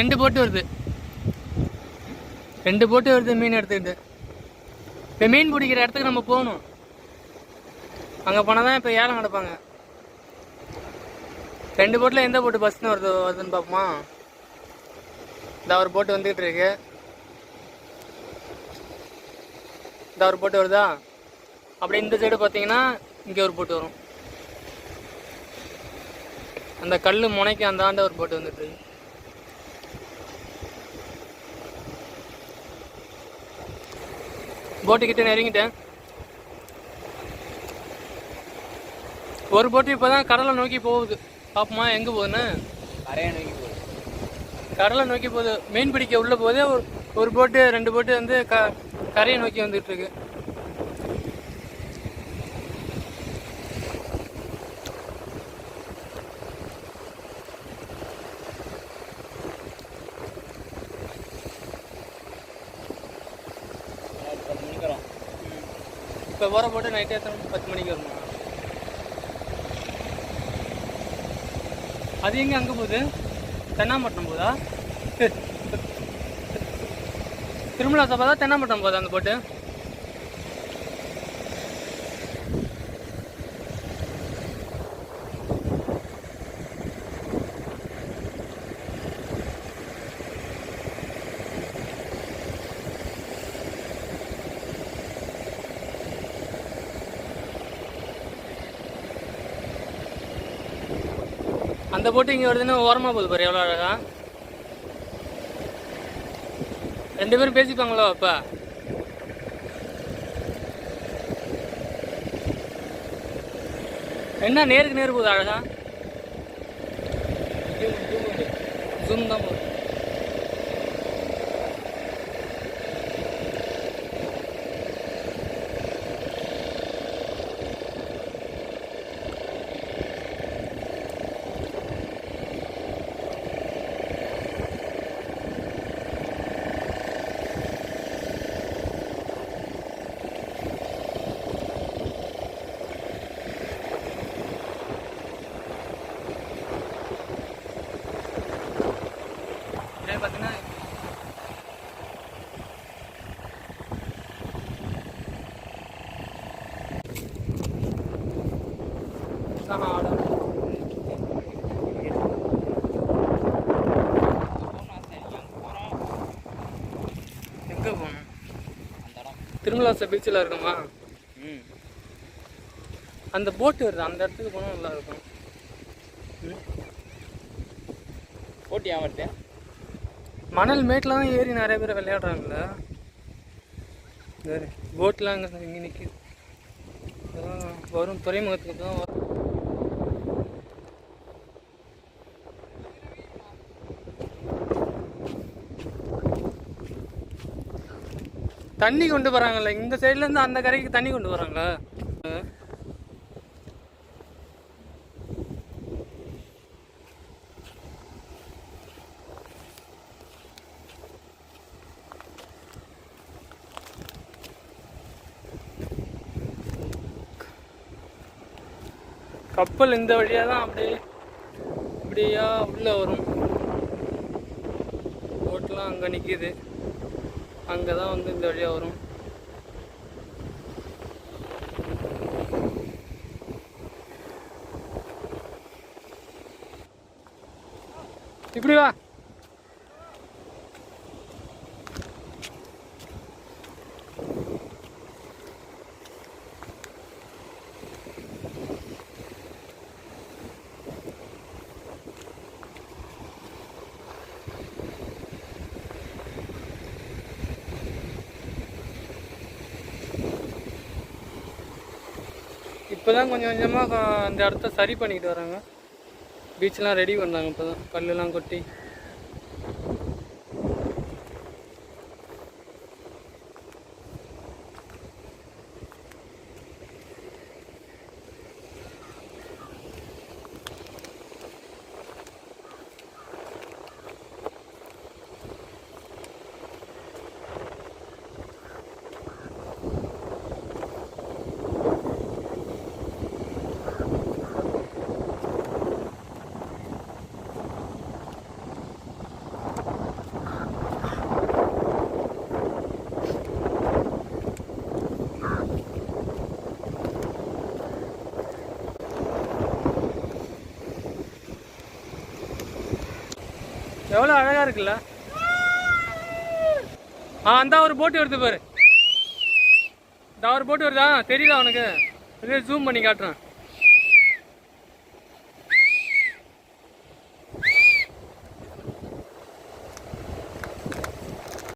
ரெண்டு போட்டு வருது. ரெண்டு போட்டு வருது மீன் எடுத்துக்கிட்டு. இப்போ மீன் பிடிக்கிற இடத்துக்கு நம்ம போகணும். அங்கே போனால் தான் இப்போ ஏலம் நடப்பாங்க. ரெண்டு போட்டில் எந்த போட்டு பஸ்ன்னு வருது வருதுன்னு பார்ப்போமா? இந்த ஒரு போட்டு வந்துக்கிட்டு இருக்கு. இந்த ஒரு போட்டு வருதா? அப்படியே இந்த சைடு பார்த்தீங்கன்னா இங்கே ஒரு போட்டு வரும். அந்த கல் முனைக்கு அந்த ஆண்டு ஒரு போட்டு வந்துட்டு இருக்கு. போட்டு கிட்ட நெருங்கிட்டேன் ஒரு போட்டு இப்போதான் கடலை நோக்கி போகுது. பாப்போமா எங்கே போகுதுன்னு? கரையை நோக்கி போகுது. கடலை நோக்கி போகுது. மீன் பிடிக்க உள்ள போதே ஒரு ஒரு போட்டு ரெண்டு போட்டு வந்து க கரையை நோக்கி வந்துட்டு இருக்கு ஒரு பத்து மணிக்கு வரும் இப்போ போகிற போட்டு நைட்டு எத்தனை பத்து மணிக்கு வருமா? அது எங்கே அங்கே போகுது? தென்னாம்பட்டினம் போதா திருமலா சபா தான் தென்னாம்பட்டினம் போதா அந்த போட்டு. அந்த போட்டு இங்கே வருதுன்னு ஓரமாக போகுது பாரு எவ்வளோ அழகா. ரெண்டு பேரும் பேசிப்பாங்களோ அப்பா? என்ன நேருக்கு நேர் போகுது அழகா? ஜூம் தான் போகுது. இதே பார்த்தீங்கன்னா. எங்க போகணும்? திருமலாச பீச்சில் இருக்குமா? ம். அந்த போட்டு வருது. அந்த இடத்துக்கு போனால் நல்லா இருக்கும். போட்டி ஆவறது மணல் மேட்டில் தான் ஏறி நிறைய பேர் விளையாடுறாங்கல்ல. போட்லாம் அங்கே இங்கே நிற்கிது வரும் துறைமுகத்துக்கு தான் வரும். தண்ணி கொண்டு வராங்கல்ல இந்த சைட்லேருந்து அந்த கரைக்கு தண்ணி கொண்டு வராங்களா? கப்பல் இந்த வழியாக தான் அப்படியே இப்படியா உள்ளே வரும். போட்லாம் அங்கே நிற்கிது அங்கே தான் வந்து இந்த வழியாக வரும். இப்படி வா. இப்போ தான் கொஞ்சம் கொஞ்சமாக அந்த இடத்த சரி பண்ணிக்கிட்டு வராங்க. பீச்லாம் ரெடி பண்ணாங்க இப்போ தான் கல்லெல்லாம் கொட்டி. எவ்வளோ அழகாக இருக்குல்ல? ஆ அந்த ஒரு போட்டு வருது பாரு. இந்த ஒரு போட்டு வருதா. தெரியுதா உனக்கு? இதே ஜூம் பண்ணி காட்டுறேன்.